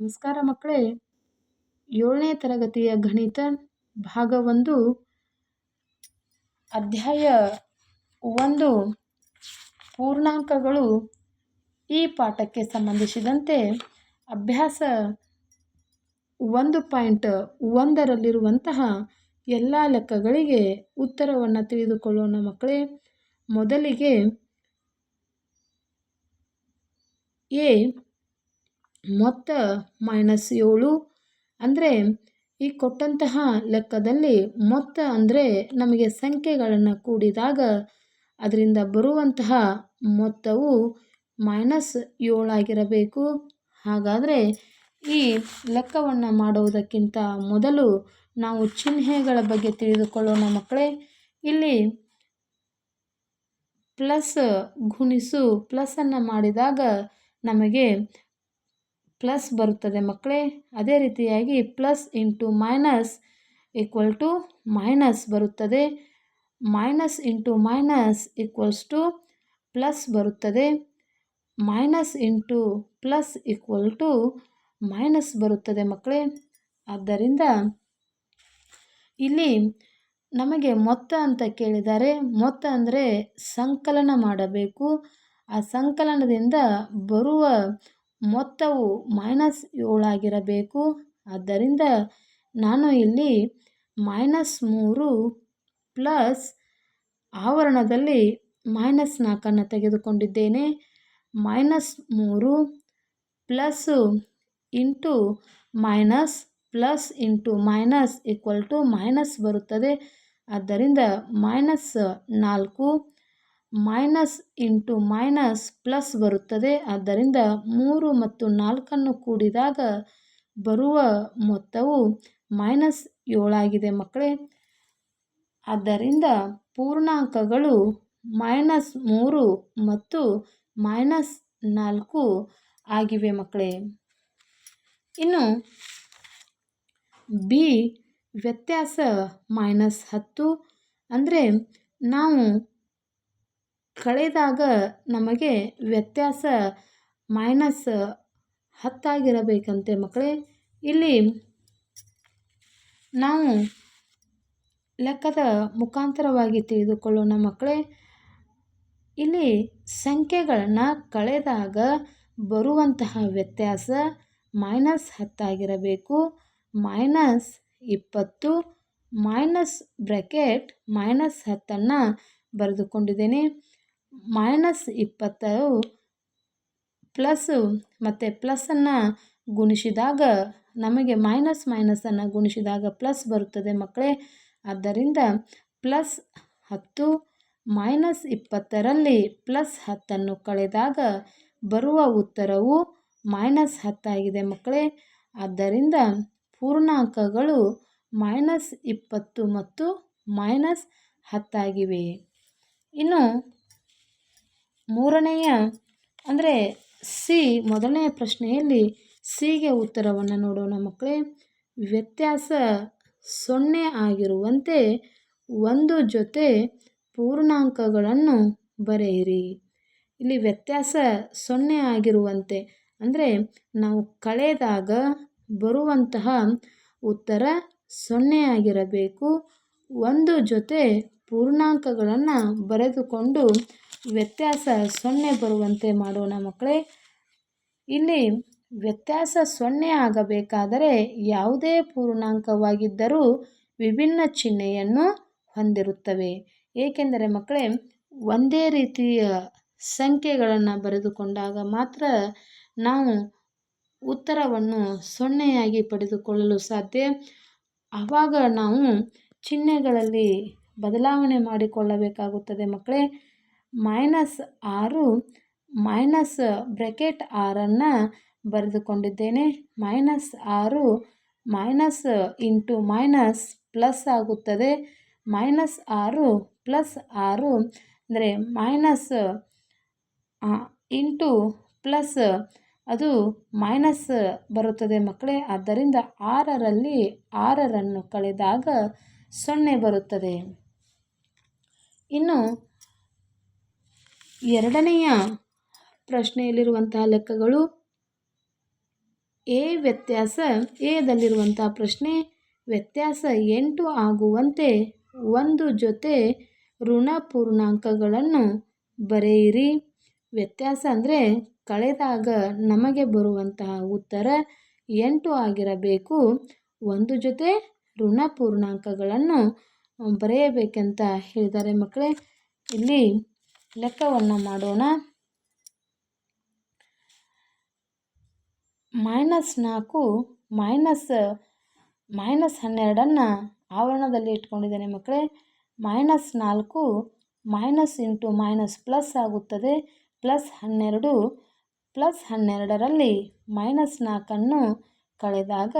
ನಮಸ್ಕಾರ ಮಕ್ಕಳೇ. ಏಳನೇ ತರಗತಿಯ ಗಣಿತ ಭಾಗ ಒಂದು, ಅಧ್ಯಾಯ ಒಂದು. ಪೂರ್ಣಾಂಕಗಳು ಈ ಪಾಠಕ್ಕೆ ಸಂಬಂಧಿಸಿದಂತೆ ಅಭ್ಯಾಸ ಒಂದು ಪಾಯಿಂಟ್ ಒಂದರಲ್ಲಿರುವಂತಹ ಎಲ್ಲ ಲೆಕ್ಕಗಳಿಗೆ ಉತ್ತರವನ್ನು ತಿಳಿದುಕೊಳ್ಳೋಣ ಮಕ್ಕಳೇ. ಮೊದಲಿಗೆ ಎ ಮೊತ್ತ ಮೈನಸ್ ಏಳು ಅಂದರೆ ಈ ಕೊಟ್ಟಂತಹ ಲೆಕ್ಕದಲ್ಲಿ ಮೊತ್ತ ಅಂದರೆ ನಮಗೆ ಸಂಖ್ಯೆಗಳನ್ನು ಕೂಡಿದಾಗ ಅದರಿಂದ ಬರುವಂತಹ ಮೊತ್ತವು ಮೈನಸ್ ಏಳಾಗಿರಬೇಕು ಹಾಗಾದರೆ ಈ ಲೆಕ್ಕವನ್ನು ಮಾಡುವುದಕ್ಕಿಂತ ಮೊದಲು ನಾವು ಚಿಹ್ನೆಗಳ ಬಗ್ಗೆ ತಿಳಿದುಕೊಳ್ಳೋಣ ಮಕ್ಕಳೇ. ಇಲ್ಲಿ ಪ್ಲಸ್ ಗುಣಿಸು ಪ್ಲಸ್ಸನ್ನು ಮಾಡಿದಾಗ ನಮಗೆ ಪ್ಲಸ್ ಬರುತ್ತದೆ. ಮಕ್ಕಳೇ, ಅದೇ ರೀತಿಯಾಗಿ plus into minus equal to minus ಬರುತ್ತದೆ. Minus into minus equals to plus ಬರುತ್ತದೆ. Minus into plus equal to minus ಬರುತ್ತದೆ ಮಕ್ಕಳೇ. ಆದ್ದರಿಂದ ಇಲ್ಲಿ ನಮಗೆ ಮೊತ್ತ ಅಂತ ಕೇಳಿದ್ದಾರೆ. ಮೊತ್ತ ಅಂದರೆ ಸಂಕಲನ ಮಾಡಬೇಕು. ಆ ಸಂಕಲನದಿಂದ ಬರುವ ಮೊತ್ತವು ಮೈನಸ್ ಏಳಾಗಿರಬೇಕು ಆದ್ದರಿಂದ ನಾನು ಇಲ್ಲಿ ಮೈನಸ್ ಮೂರು ಪ್ಲಸ್ ಆವರಣದಲ್ಲಿ ಮೈನಸ್ ನಾಲ್ಕನ್ನು ತೆಗೆದುಕೊಂಡಿದ್ದೇನೆ. ಮೈನಸ್ ಮೂರು plus into minus plus into minus equal to minus ಬರುತ್ತದೆ. ಆದ್ದರಿಂದ ಮೈನಸ್ ನಾಲ್ಕು ಮೈನಸ್ ಇಂಟು ಮೈನಸ್ ಪ್ಲಸ್ ಬರುತ್ತದೆ. ಆದ್ದರಿಂದ ಮೂರು ಮತ್ತು ನಾಲ್ಕನ್ನು ಕೂಡಿದಾಗ ಬರುವ ಮೊತ್ತವು ಮೈನಸ್ ಏಳಾಗಿದೆ ಮಕ್ಕಳೇ. ಆದ್ದರಿಂದ ಪೂರ್ಣಾಂಕಗಳು ಮೈನಸ್ ಮೂರು ಮತ್ತು ಮೈನಸ್ ನಾಲ್ಕು ಆಗಿವೆ ಮಕ್ಕಳೇ. ಇನ್ನು ಬಿ ವ್ಯತ್ಯಾಸ ಮೈನಸ್ ಹತ್ತು. ಅಂದರೆ ನಾವು ಕಳೆದಾಗ ನಮಗೆ ವ್ಯತ್ಯಾಸ ಮೈನಸ್ ಹತ್ತಾಗಿರಬೇಕಂತೆ ಮಕ್ಕಳೇ. ಇಲ್ಲಿ ನಾವು ಲೆಕ್ಕದ ಮುಖಾಂತರವಾಗಿ ತಿಳಿದುಕೊಳ್ಳೋಣ ಮಕ್ಕಳೇ. ಇಲ್ಲಿ ಸಂಖ್ಯೆಗಳನ್ನು ಕಳೆದಾಗ ಬರುವಂತಹ ವ್ಯತ್ಯಾಸ ಮೈನಸ್ ಹತ್ತಾಗಿರಬೇಕು ಮೈನಸ್ ಇಪ್ಪತ್ತು ಮೈನಸ್ ಬ್ರ್ಯಾಕೆಟ್ ಮೈನಸ್ ಹತ್ತನ್ನು ಬರೆದುಕೊಂಡಿದ್ದೇನೆ. ಮೈನಸ್ ಇಪ್ಪತ್ತು ಪ್ಲಸ್ಸು ಮತ್ತು ಪ್ಲಸ್ಸನ್ನು ಗುಣಿಸಿದಾಗ ನಮಗೆ ಮೈನಸ್ ಮೈನಸನ್ನು ಗುಣಿಸಿದಾಗ ಪ್ಲಸ್ ಬರುತ್ತದೆ ಮಕ್ಕಳೇ. ಆದ್ದರಿಂದ ಪ್ಲಸ್ ಹತ್ತು ಮೈನಸ್ ಇಪ್ಪತ್ತರಲ್ಲಿ ಪ್ಲಸ್ ಹತ್ತನ್ನು ಕಳೆದಾಗ ಬರುವ ಉತ್ತರವು ಮೈನಸ್ ಹತ್ತಾಗಿದೆ ಮಕ್ಕಳೇ. ಆದ್ದರಿಂದ ಪೂರ್ಣಾಂಕಗಳು ಮೈನಸ್ ಇಪ್ಪತ್ತು ಮತ್ತು ಮೈನಸ್ ಹತ್ತಾಗಿವೆ. ಇನ್ನು ಮೂರನೆಯ, ಅಂದರೆ ಸಿ ಮೊದಲನೆಯ ಪ್ರಶ್ನೆಯಲ್ಲಿ ಸಿಗೆ ಉತ್ತರವನ್ನು ನೋಡೋಣ ಮಕ್ಕಳೇ. ವ್ಯತ್ಯಾಸ ಸೊನ್ನೆ ಆಗಿರುವಂತೆ ಒಂದು ಜೊತೆ ಪೂರ್ಣಾಂಕಗಳನ್ನು ಬರೆಯಿರಿ. ಇಲ್ಲಿ ವ್ಯತ್ಯಾಸ ಸೊನ್ನೆ ಆಗಿರುವಂತೆ, ಅಂದರೆ ನಾವು ಕಳೆದಾಗ ಬರುವಂತಹ ಉತ್ತರ ಸೊನ್ನೆ ಆಗಿರಬೇಕು. ಒಂದು ಜೊತೆ ಪೂರ್ಣಾಂಕಗಳನ್ನು ಬರೆದುಕೊಂಡು ವ್ಯತ್ಯಾಸ ಸೊನ್ನೆ ಬರುವಂತೆ ಮಾಡೋಣ ಮಕ್ಕಳೇ. ಇಲ್ಲಿ ವ್ಯತ್ಯಾಸ ಸೊನ್ನೆ ಆಗಬೇಕಾದರೆ ಯಾವುದೇ ಪೂರ್ಣಾಂಕವಾಗಿದ್ದರೂ ವಿಭಿನ್ನ ಚಿಹ್ನೆಯನ್ನು ಹೊಂದಿರುತ್ತವೆ. ಏಕೆಂದರೆ ಮಕ್ಕಳೇ, ಒಂದೇ ರೀತಿಯ ಸಂಖ್ಯೆಗಳನ್ನು ಬರೆದುಕೊಂಡಾಗ ಮಾತ್ರ ನಾವು ಉತ್ತರವನ್ನು ಸೊನ್ನೆಯಾಗಿ ಪಡೆದುಕೊಳ್ಳಲು ಸಾಧ್ಯ. ಆವಾಗ ನಾವು ಚಿಹ್ನೆಗಳಲ್ಲಿ ಬದಲಾವಣೆ ಮಾಡಿಕೊಳ್ಳಬೇಕಾಗುತ್ತದೆ ಮಕ್ಕಳೇ. ಮೈನಸ್ ಆರು, ಮೈನಸ್ ಬ್ರೆಕೆಟ್ ಆರನ್ನು ಬರೆದುಕೊಂಡಿದ್ದೇನೆ. ಮೈನಸ್ ಆರು, ಮೈನಸ್ ಇಂಟು ಮೈನಸ್ ಪ್ಲಸ್ ಆಗುತ್ತದೆ. ಮೈನಸ್ ಆರು, ಪ್ಲಸ್ ಆರು ಅಂದರೆ ಮೈನಸ್ ಇಂಟು ಪ್ಲಸ್ ಅದು ಮೈನಸ್ ಬರುತ್ತದೆ ಮಕ್ಕಳೇ. ಆದ್ದರಿಂದ ಆರರಲ್ಲಿ ಆರರನ್ನು ಕಳೆದಾಗ ಸೊನ್ನೆ ಬರುತ್ತದೆ. ಇನ್ನು ಎರಡನೆಯ ಪ್ರಶ್ನೆಯಲ್ಲಿರುವಂತಹ ಲೆಕ್ಕಗಳು ಎ ವ್ಯತ್ಯಾಸ ಎದಲ್ಲಿರುವಂಥ ಪ್ರಶ್ನೆ, ವ್ಯತ್ಯಾಸ ಎಂಟು ಆಗುವಂತೆ ಒಂದು ಜೊತೆ ಋಣ ಪೂರ್ಣಾಂಕಗಳನ್ನು ಬರೆಯಿರಿ. ವ್ಯತ್ಯಾಸ ಅಂದರೆ ಕಳೆದಾಗ ನಮಗೆ ಬರುವಂತಹ ಉತ್ತರ ಎಂಟು ಆಗಿರಬೇಕು. ಒಂದು ಜೊತೆ ಋಣ ಪೂರ್ಣಾಂಕಗಳನ್ನು ಬರೆಯಬೇಕಂತ ಹೇಳಿದ್ದಾರೆ ಮಕ್ಕಳೇ. ಇಲ್ಲಿ ಲೆಕ್ಕವನ್ನು ಮಾಡೋಣ. ಮೈನಸ್ ನಾಲ್ಕು, ಮೈನಸ್ ಮೈನಸ್ ಹನ್ನೆರಡನ್ನು ಆವರಣದಲ್ಲಿ ಇಟ್ಕೊಂಡಿದ್ದೇನೆ ಮಕ್ಕಳೇ. ಮೈನಸ್ ನಾಲ್ಕು, ಮೈನಸ್ ಇಂಟು ಮೈನಸ್ ಪ್ಲಸ್ ಆಗುತ್ತದೆ. ಪ್ಲಸ್ ಹನ್ನೆರಡು, ಪ್ಲಸ್ ಹನ್ನೆರಡರಲ್ಲಿ ಮೈನಸ್ ನಾಲ್ಕನ್ನು ಕಳೆದಾಗ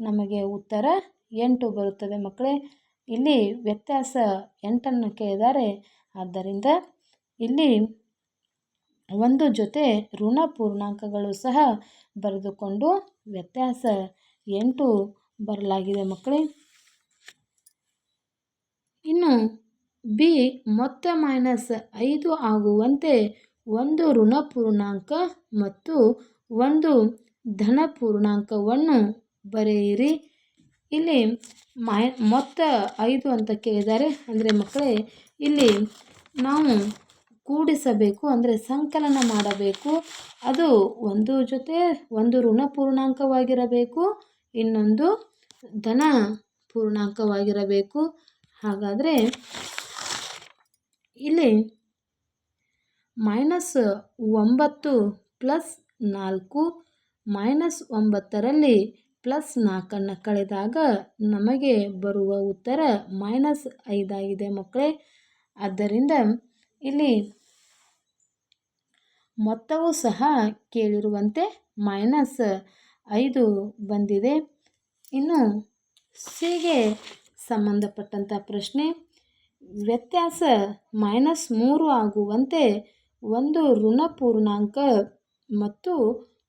ನಮಗೆ ಉತ್ತರ ಎಂಟು ಬರುತ್ತದೆ ಮಕ್ಕಳೇ. ಇಲ್ಲಿ ವ್ಯತ್ಯಾಸ ಎಂಟನ್ನು ಕೇಳಿದ್ದಾರೆ. ಆದ್ದರಿಂದ ಇಲ್ಲಿ ಒಂದು ಜೊತೆ ಋಣ ಪೂರ್ಣಾಂಕಗಳು ಸಹ ಬರೆದುಕೊಂಡು ವ್ಯತ್ಯಾಸ ಎಂಟು ಬರಲಾಗಿದೆ ಮಕ್ಕಳೇ. ಇನ್ನು ಬಿ ಮೊತ್ತ ಮೈನಸ್ ಐದು ಆಗುವಂತೆ ಒಂದು ಋಣ ಪೂರ್ಣಾಂಕ ಮತ್ತು ಒಂದು ಧನ ಪೂರ್ಣಾಂಕವನ್ನು ಬರೆಯಿರಿ. ಇಲ್ಲಿ ಮೈ, ಮೊತ್ತ ಐದು ಅಂತ ಕೇಳಿದ್ದಾರೆ. ಅಂದರೆ ಮಕ್ಕಳೇ, ಇಲ್ಲಿ ನಾವು ಕೂಡಿಸಬೇಕು, ಅಂದರೆ ಸಂಕಲನ ಮಾಡಬೇಕು. ಅದು ಒಂದು ಜೊತೆ ಒಂದು ಋಣ ಪೂರ್ಣಾಂಕವಾಗಿರಬೇಕು, ಇನ್ನೊಂದು ಧನ ಪೂರ್ಣಾಂಕವಾಗಿರಬೇಕು. ಹಾಗಾದರೆ ಇಲ್ಲಿ ಮೈನಸ್ ಒಂಬತ್ತು ಪ್ಲಸ್ ನಾಲ್ಕು ಮೈನಸ್ ಒಂಬತ್ತರಲ್ಲಿ ಪ್ಲಸ್ ನಾಲ್ಕನ್ನು ಕಳೆದಾಗ ನಮಗೆ ಬರುವ ಉತ್ತರ ಮೈನಸ್ ಐದಾಗಿದೆ ಮಕ್ಕಳೇ. ಆದ್ದರಿಂದ ಇಲ್ಲಿ ಮೊತ್ತವು ಸಹ ಕೇಳಿರುವಂತೆ ಮೈನಸ್ ಐದು ಬಂದಿದೆ. ಇನ್ನು ಸಿಗೆ ಸಂಬಂಧಪಟ್ಟಂಥ ಪ್ರಶ್ನೆ, ವ್ಯತ್ಯಾಸ ಮೈನಸ್ ಮೂರು ಆಗುವಂತೆ ಒಂದು ಋಣ ಪೂರ್ಣಾಂಕ ಮತ್ತು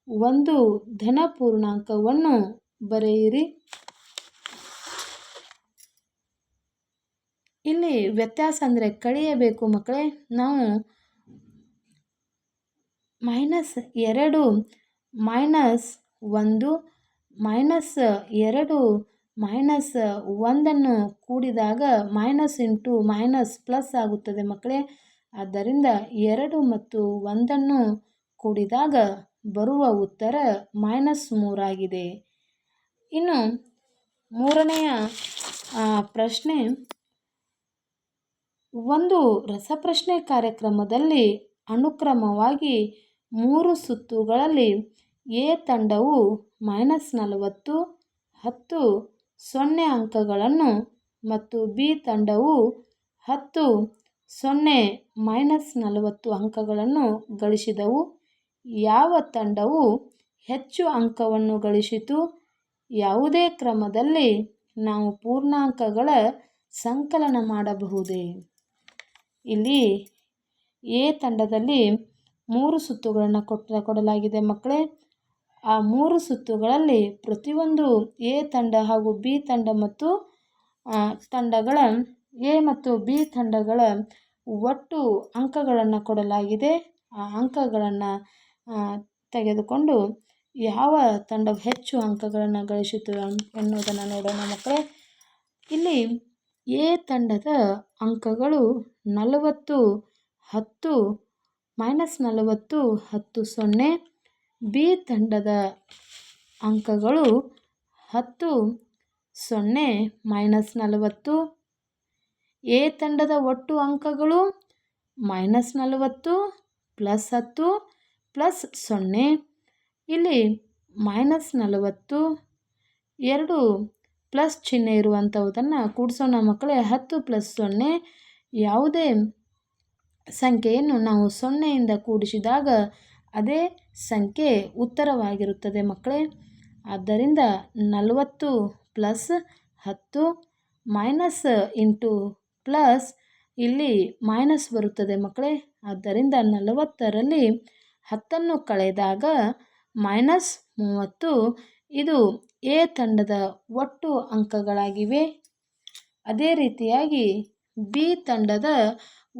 ಒಂದು ಧನ ಪೂರ್ಣಾಂಕವನ್ನು ಬರೆಯಿರಿ. ಇಲ್ಲಿ ವ್ಯತ್ಯಾಸ ಅಂದರೆ ಕಳೆಯಬೇಕು ಮಕ್ಕಳೇ. ನಾವು ಮೈನಸ್ ಎರಡು ಮೈನಸ್ ಒಂದು ಮೈನಸ್ ಎರಡು ಮೈನಸ್ ಒಂದನ್ನು ಕೂಡಿದಾಗ ಮೈನಸ್ ಇಂಟು ಮೈನಸ್ ಪ್ಲಸ್ ಆಗುತ್ತದೆ ಮಕ್ಕಳೇ. ಆದ್ದರಿಂದ ಎರಡು ಮತ್ತು ಒಂದನ್ನು ಕೂಡಿದಾಗ ಬರುವ ಉತ್ತರ ಮೈನಸ್ ಮೂರಾಗಿದೆ ಇನ್ನು ಮೂರನೆಯ ಪ್ರಶ್ನೆ ಒಂದು ರಸಪ್ರಶ್ನೆ ಕಾರ್ಯಕ್ರಮದಲ್ಲಿ ಅನುಕ್ರಮವಾಗಿ ಮೂರು ಸುತ್ತುಗಳಲ್ಲಿ ಎ ತಂಡವು ಮೈನಸ್ ನಲವತ್ತು, ಹತ್ತು ಸೊನ್ನೆ ಅಂಕಗಳನ್ನು ಮತ್ತು ಬಿ ತಂಡವು ಹತ್ತು ಸೊನ್ನೆ ಮೈನಸ್ ನಲವತ್ತು ಅಂಕಗಳನ್ನು ಗಳಿಸಿದವು. ಯಾವ ತಂಡವು ಹೆಚ್ಚು ಅಂಕವನ್ನು ಗಳಿಸಿತು? ಯಾವುದೇ ಕ್ರಮದಲ್ಲಿ ನಾವು ಪೂರ್ಣಾಂಕಗಳ ಸಂಕಲನ ಮಾಡಬಹುದೇ? ಇಲ್ಲಿ ಎ ತಂಡದಲ್ಲಿ ಮೂರು ಸುತ್ತುಗಳನ್ನು ಕೊಟ್ಟ ಕೊಡಲಾಗಿದೆ. ಮಕ್ಕಳೇ, ಆ ಮೂರು ಸುತ್ತುಗಳಲ್ಲಿ ಪ್ರತಿಯೊಂದು ಎ ತಂಡ ಹಾಗೂ ಬಿ ತಂಡ ಮತ್ತು ತಂಡಗಳ, ಎ ಮತ್ತು ಬಿ ತಂಡಗಳ ಒಟ್ಟು ಅಂಕಗಳನ್ನು ಕೊಡಲಾಗಿದೆ. ಆ ಅಂಕಗಳನ್ನು ತೆಗೆದುಕೊಂಡು ಯಾವ ತಂಡವು ಹೆಚ್ಚು ಅಂಕಗಳನ್ನು ಗಳಿಸಿತು ಎನ್ನುವುದನ್ನು ನೋಡೋಣ ಮಕ್ಕಳೇ. ಇಲ್ಲಿ ಎ ತಂಡದ ಅಂಕಗಳು ನಲವತ್ತು ಹತ್ತು ಮೈನಸ್ ನಲವತ್ತು ಹತ್ತು ಸೊನ್ನೆ, ಬಿ ತಂಡದ ಅಂಕಗಳು ಹತ್ತು ಸೊನ್ನೆ ಮೈನಸ್ ನಲವತ್ತು, ಎ ತಂಡದ ಒಟ್ಟು ಅಂಕಗಳು ಮೈನಸ್ ನಲವತ್ತು ಪ್ಲಸ್ ಹತ್ತು ಪ್ಲಸ್ ಸೊನ್ನೆ. ಇಲ್ಲಿ ಮೈನಸ್ ನಲವತ್ತು, ಎರಡು ಪ್ಲಸ್ ಚಿಹ್ನೆ ಇರುವಂಥವುದನ್ನು ಕೂಡಿಸೋಣ ಮಕ್ಕಳೇ. ಹತ್ತು ಪ್ಲಸ್ ಸೊನ್ನೆ ಯಾವುದೇ ಸಂಖ್ಯೆಯನ್ನು ನಾವು ಸೊನ್ನೆಯಿಂದ ಕೂಡಿಸಿದಾಗ ಅದೇ ಸಂಖ್ಯೆ ಉತ್ತರವಾಗಿರುತ್ತದೆ ಮಕ್ಕಳೇ. ಆದ್ದರಿಂದ ನಲವತ್ತು ಪ್ಲಸ್ ಹತ್ತು ಮೈನಸ್ ಇಂಟು ಪ್ಲಸ್ ಇಲ್ಲಿ ಮೈನಸ್ ಬರುತ್ತದೆ ಮಕ್ಕಳೇ. ಆದ್ದರಿಂದ ನಲವತ್ತರಲ್ಲಿ ಹತ್ತನ್ನು ಕಳೆದಾಗ ಮೈನಸ್ ಮೂವತ್ತು ಇದು ಎ ತಂಡದ ಒಟ್ಟು ಅಂಕಗಳಾಗಿವೆ. ಅದೇ ರೀತಿಯಾಗಿ ಬಿ ತಂಡದ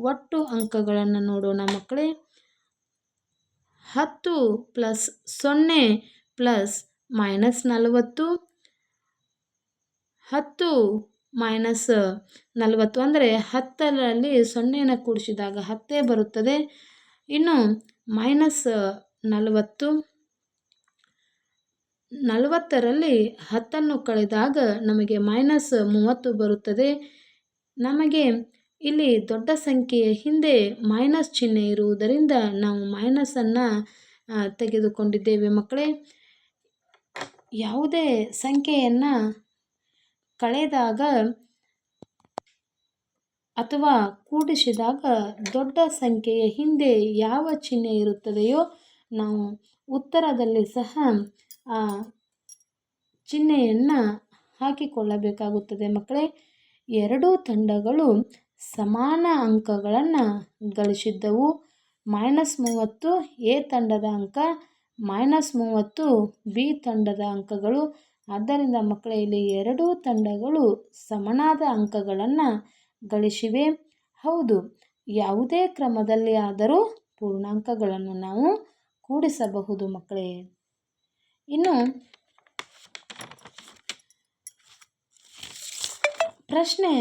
ಒಟ್ಟು ಅಂಕಗಳನ್ನು ನೋಡೋಣ ಮಕ್ಕಳೇ. ಹತ್ತು ಪ್ಲಸ್ ಸೊನ್ನೆ ಪ್ಲಸ್ ಮೈನಸ್ ನಲವತ್ತು. ಹತ್ತು ಮೈನಸ್ ನಲವತ್ತು ಅಂದರೆ ಹತ್ತರಲ್ಲಿ ಸೊನ್ನೆಯನ್ನು ಕೂಡಿಸಿದಾಗ ಹತ್ತೇ ಬರುತ್ತದೆ. ಇನ್ನು ಮೈನಸ್ ನಲವತ್ತು ನಲವತ್ತರಲ್ಲಿ ಹತ್ತನ್ನು ಕಳೆದಾಗ ನಮಗೆ ಮೈನಸ್ ಮೂವತ್ತು ಬರುತ್ತದೆ. ನಮಗೆ ಇಲ್ಲಿ ದೊಡ್ಡ ಸಂಖ್ಯೆಯ ಹಿಂದೆ ಮೈನಸ್ ಚಿಹ್ನೆ ಇರುವುದರಿಂದ ನಾವು ಮೈನಸನ್ನು ತೆಗೆದುಕೊಂಡಿದ್ದೇವೆ ಮಕ್ಕಳೇ. ಯಾವುದೇ ಸಂಖ್ಯೆಯನ್ನು ಕಳೆದಾಗ ಅಥವಾ ಕೂಡಿಸಿದಾಗ ದೊಡ್ಡ ಸಂಖ್ಯೆಯ ಹಿಂದೆ ಯಾವ ಚಿಹ್ನೆ ಇರುತ್ತದೆಯೋ ನಾವು ಉತ್ತರದಲ್ಲಿ ಸಹ ಆ ಚಿಹ್ನೆಯನ್ನು ಹಾಕಿಕೊಳ್ಳಬೇಕಾಗುತ್ತದೆ. ಮಕ್ಕಳೇ, ಎರಡೂ ತಂಡಗಳು ಸಮಾನ ಅಂಕಗಳನ್ನು ಗಳಿಸಿದ್ದವು. ಮೈನಸ್ ಮೂವತ್ತು ಎ ತಂಡದ ಅಂಕ, ಮೈನಸ್ ಮೂವತ್ತು ಬಿ ತಂಡದ ಅಂಕಗಳು. ಆದ್ದರಿಂದ ಮಕ್ಕಳೇ, ಇಲ್ಲಿ ಎರಡೂ ತಂಡಗಳು ಸಮನಾದ ಅಂಕಗಳನ್ನು ಗಳಿಸಿವೆ. ಹೌದು, ಯಾವುದೇ ಕ್ರಮದಲ್ಲಿ ಆದರೂ ಪೂರ್ಣಾಂಕಗಳನ್ನು ನಾವು ಕೂಡಿಸಬಹುದು ಮಕ್ಕಳೇ. ಇನ್ನು ಪ್ರಶ್ನೆ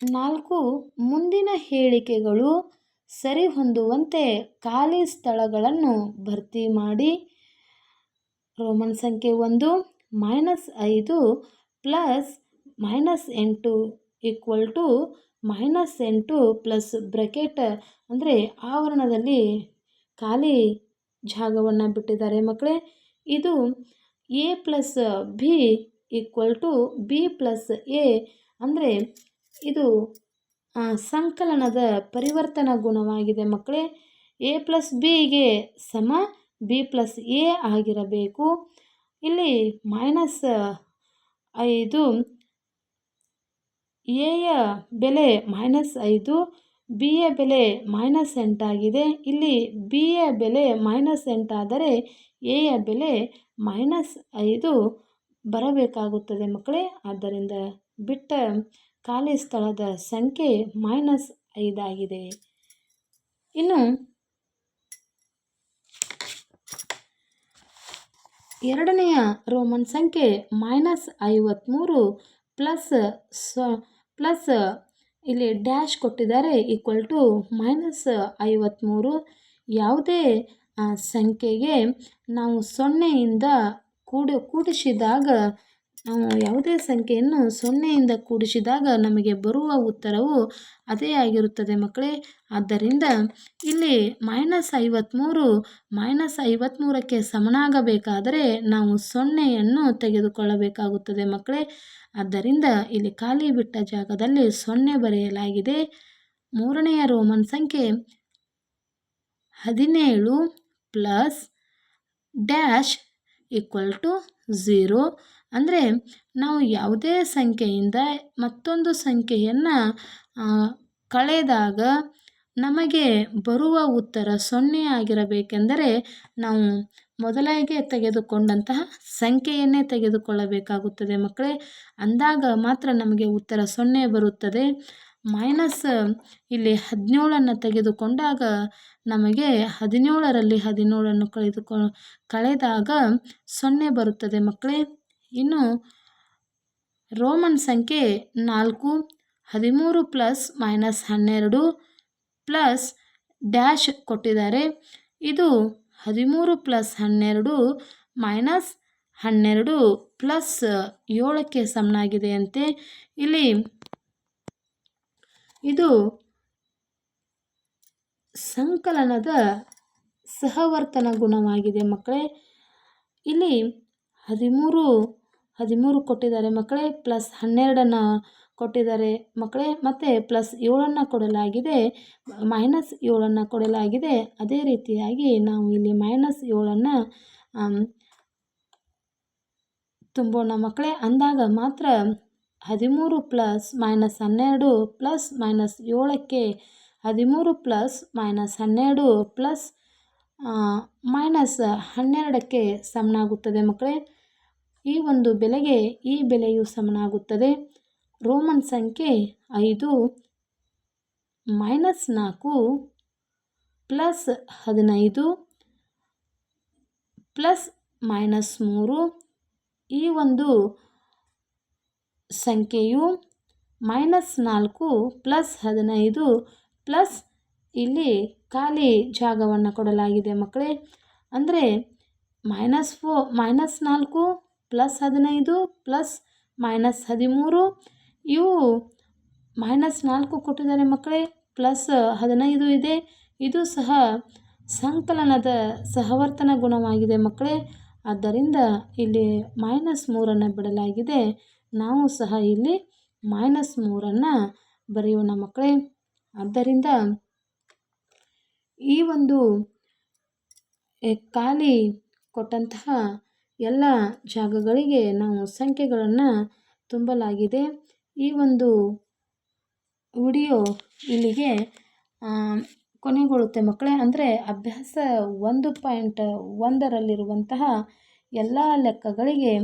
ನಾಲ್ಕು, ಮುಂದಿನ ಹೇಳಿಕೆಗಳು ಸರಿಹೊಂದುವಂತೆ ಖಾಲಿ ಸ್ಥಳಗಳನ್ನು ಭರ್ತಿ ಮಾಡಿ. ರೋಮನ್ ಸಂಖ್ಯೆ ಒಂದು, ಮೈನಸ್ ಐದು ಪ್ಲಸ್ ಮೈನಸ್ ಎಂಟು ಈಕ್ವಲ್ ಟು ಮೈನಸ್ ಎಂಟು ಪ್ಲಸ್ ಬ್ರಕೆಟ್ ಅಂದರೆ ಆವರಣದಲ್ಲಿ ಖಾಲಿ ಜಾಗವನ್ನು ಬಿಟ್ಟಿದ್ದಾರೆ. ಮಕ್ಕಳೇ, ಇದು A plus B equal to B plus A ಅಂದರೆ ಇದು ಸಂಕಲನದ ಪರಿವರ್ತನ ಗುಣವಾಗಿದೆ. ಮಕ್ಕಳೇ ಎ ಪ್ಲಸ್ ಬಿಗೆ ಸಮ ಬಿ ಪ್ಲಸ್ ಎ ಆಗಿರಬೇಕು. ಇಲ್ಲಿ ಮೈನಸ್ ಐದು ಎಯ ಬೆಲೆ ಮೈನಸ್ ಐದು ಬಿ ಎ ಬೆಲೆ ಮೈನಸ್ ಎಂಟಾಗಿದೆ ಇಲ್ಲಿ ಬಿ ಎ ಬೆಲೆ ಮೈನಸ್ ಎಂಟಾದರೆ ಎ ಯ ಬೆಲೆ ಮೈನಸ್ ಐದು ಬರಬೇಕಾಗುತ್ತದೆ ಮಕ್ಕಳೇ. ಆದ್ದರಿಂದ ಬಿಟ್ಟ ಖಾಲಿ ಸ್ಥಳದ ಸಂಖ್ಯೆ ಮೈನಸ್ ಐದಾಗಿದೆ ಇನ್ನು ಎರಡನೆಯ ರೋಮನ್ ಸಂಖ್ಯೆ ಮೈನಸ್ ಐವತ್ತ್ಮೂರು ಪ್ಲಸ್ ಸೊ ಪ್ಲಸ್ ಇಲ್ಲಿ ಡ್ಯಾಶ್ ಕೊಟ್ಟಿದ್ದಾರೆ ಈಕ್ವಲ್ ಟು ಮೈನಸ್ ಐವತ್ತ್ಮೂರು ಯಾವುದೇ ಸಂಖ್ಯೆಗೆ ನಾವು ಸೊನ್ನೆಯಿಂದ ಕೂಡ ಕೂಡಿಸಿದಾಗ ಯಾವುದೇ ಸಂಖ್ಯೆಯನ್ನು ಸೊನ್ನೆಯಿಂದ ಕೂಡಿಸಿದಾಗ ನಮಗೆ ಬರುವ ಉತ್ತರವು ಅದೇ ಆಗಿರುತ್ತದೆ ಮಕ್ಕಳೇ. ಆದ್ದರಿಂದ ಇಲ್ಲಿ ಮೈನಸ್ ಐವತ್ತ್ಮೂರು ಮೈನಸ್ ಐವತ್ತ್ಮೂರಕ್ಕೆ ಸಮನಾಗಬೇಕಾದರೆ ನಾವು ಸೊನ್ನೆಯನ್ನು ತೆಗೆದುಕೊಳ್ಳಬೇಕಾಗುತ್ತದೆ ಮಕ್ಕಳೇ. ಆದ್ದರಿಂದ ಇಲ್ಲಿ ಖಾಲಿ ಬಿಟ್ಟ ಜಾಗದಲ್ಲಿ ಸೊನ್ನೆ ಬರೆಯಲಾಗಿದೆ. ಮೂರನೆಯ ರೋಮನ್ ಸಂಖ್ಯೆ ಹದಿನೇಳು plus dash equal to zero ಅಂದರೆ ನಾವು ಯಾವುದೇ ಸಂಖ್ಯೆಯಿಂದ ಮತ್ತೊಂದು ಸಂಖ್ಯೆಯನ್ನು ಕಳೆದಾಗ ನಮಗೆ ಬರುವ ಉತ್ತರ ಸೊನ್ನೆ ಆಗಿರಬೇಕೆಂದರೆ ನಾವು ಮೊದಲಿಗೆ ತೆಗೆದುಕೊಂಡಂತಹ ಸಂಖ್ಯೆಯನ್ನೇ ತೆಗೆದುಕೊಳ್ಳಬೇಕಾಗುತ್ತದೆ ಮಕ್ಕಳೇ. ಅಂದಾಗ ಮಾತ್ರ ನಮಗೆ ಉತ್ತರ ಸೊನ್ನೆ ಬರುತ್ತದೆ. ಮೈನಸ್ ಇಲ್ಲಿ ಹದಿನೇಳನ್ನು ತೆಗೆದುಕೊಂಡಾಗ ನಮಗೆ ಹದಿನೇಳರಲ್ಲಿ ಹದಿನೇಳನ್ನು ಕಳೆದುಕೊ, ಕಳೆದಾಗ ಸೊನ್ನೆ ಬರುತ್ತದೆ ಮಕ್ಕಳೇ. ಇನ್ನು ರೋಮನ್ ಸಂಖ್ಯೆ ನಾಲ್ಕು, ಹದಿಮೂರು ಪ್ಲಸ್ ಮೈನಸ್ ಹನ್ನೆರಡು ಪ್ಲಸ್ ಡ್ಯಾಶ್ ಕೊಟ್ಟಿದ್ದಾರೆ. ಇದು ಹದಿಮೂರು ಪ್ಲಸ್ ಹನ್ನೆರಡು ಮೈನಸ್ ಹನ್ನೆರಡು ಪ್ಲಸ್ ಏಳಕ್ಕೆ ಸಮನಾಗಿದೆ ಅಂತೆ ಇಲ್ಲಿ ಇದು ಸಂಕಲನದ ಸಹವರ್ತನ ಗುಣವಾಗಿದೆ ಮಕ್ಕಳೇ. ಇಲ್ಲಿ ಹದಿಮೂರು ಹದಿಮೂರು ಕೊಟ್ಟಿದ್ದಾರೆ. ಮಕ್ಕಳೇ, ಪ್ಲಸ್ ಹನ್ನೆರಡನ್ನು ಕೊಟ್ಟಿದ್ದಾರೆ. ಮಕ್ಕಳೇ, ಮತ್ತು ಪ್ಲಸ್ ಏಳನ್ನು ಕೊಡಲಾಗಿದೆ. ಮೈನಸ್ ಏಳನ್ನು ಕೊಡಲಾಗಿದೆ. ಅದೇ ರೀತಿಯಾಗಿ ನಾವು ಇಲ್ಲಿ ಮೈನಸ್ ಏಳನ್ನು ತುಂಬೋಣ. ಮಕ್ಕಳೇ, ಅಂದಾಗ ಮಾತ್ರ ಹದಿಮೂರು ಪ್ಲಸ್ ಮೈನಸ್ ಹನ್ನೆರಡು ಪ್ಲಸ್ ಮೈನಸ್ ಏಳಕ್ಕೆ ಹದಿಮೂರು ಪ್ಲಸ್ ಮೈನಸ್ ಹನ್ನೆರಡು ಪ್ಲಸ್ ಮೈನಸ್ ಹನ್ನೆರಡಕ್ಕೆ ಸಮನಾಗುತ್ತದೆ. ಮಕ್ಕಳೇ ಈ ಒಂದು ಬೆಲೆಗೆ ಈ ಬೆಲೆಯು ಸಮನಾಗುತ್ತದೆ. ರೋಮನ್ ಸಂಖ್ಯೆ ಐದು ಮೈನಸ್ ನಾಲ್ಕು ಪ್ಲಸ್ ಹದಿನೈದು ಪ್ಲಸ್ ಮೈನಸ್ ಮೂರು. ಈ ಒಂದು ಸಂಖ್ಯೆಯು ಮೈನಸ್ ನಾಲ್ಕು ಪ್ಲಸ್ ಹದಿನೈದು ಪ್ಲಸ್ ಇಲ್ಲಿ ಖಾಲಿ ಜಾಗವನ್ನು ಕೊಡಲಾಗಿದೆ ಮಕ್ಕಳೇ. ಅಂದರೆ ಮೈನಸ್ ಫೋ, ಮೈನಸ್ ನಾಲ್ಕು ಪ್ಲಸ್ ಹದಿನೈದು, ಪ್ಲಸ್ ಮೈನಸ್ ಹದಿಮೂರು. ಇವು ಮೈನಸ್ ನಾಲ್ಕು ಕೊಟ್ಟಿದ್ದಾರೆ ಮಕ್ಕಳೇ, ಪ್ಲಸ್ ಹದಿನೈದು ಇದೆ. ಇದು ಸಹ ಸಂಕಲನದ ಸಹವರ್ತನ ಗುಣವಾಗಿದೆ ಮಕ್ಕಳೇ. ಆದ್ದರಿಂದ ಇಲ್ಲಿ ಮೈನಸ್ ಮೂರನ್ನು ಬಿಡಲಾಗಿದೆ. ನಾವು ಸಹ ಇಲ್ಲಿ ಮೈನಸ್ ಮೂರನ್ನು ಬರೆಯೋಣ ಮಕ್ಕಳೇ. ಆದ್ದರಿಂದ ಈ ಒಂದು ಖಾಲಿ ಕೊಟ್ಟಂತಹ ಎಲ್ಲ ಜಾಗಗಳಿಗೆ ನಾವು ಸಂಖ್ಯೆಗಳನ್ನು ತುಂಬಲಾಗಿದೆ. ಈ ಒಂದು ವಿಡಿಯೋ ಇಲ್ಲಿಗೆ ಕೊನೆಗೊಳ್ಳುತ್ತೆ. ಮಕ್ಕಳೇ, ಅಂದರೆ ಅಭ್ಯಾಸ ಒಂದು ಪಾಯಿಂಟ್ ಒಂದರಲ್ಲಿರುವಂತಹ ಎಲ್ಲ ಲೆಕ್ಕಗಳಿಗೆ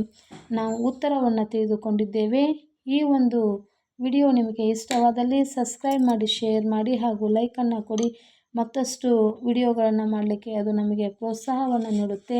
ನಾವು ಉತ್ತರವನ್ನು ತಿಳಿದುಕೊಂಡಿದ್ದೇವೆ. ಈ ಒಂದು ವಿಡಿಯೋ ನಿಮಗೆ ಇಷ್ಟವಾದಲ್ಲಿ ಸಬ್ಸ್ಕ್ರೈಬ್ ಮಾಡಿ, ಶೇರ್ ಮಾಡಿ ಹಾಗೂ ಲೈಕನ್ನು ಕೊಡಿ. ಮತ್ತಷ್ಟು ವಿಡಿಯೋಗಳನ್ನು ಮಾಡಲಿಕ್ಕೆ ಅದು ನಮಗೆ ಪ್ರೋತ್ಸಾಹವನ್ನು ನೀಡುತ್ತೆ.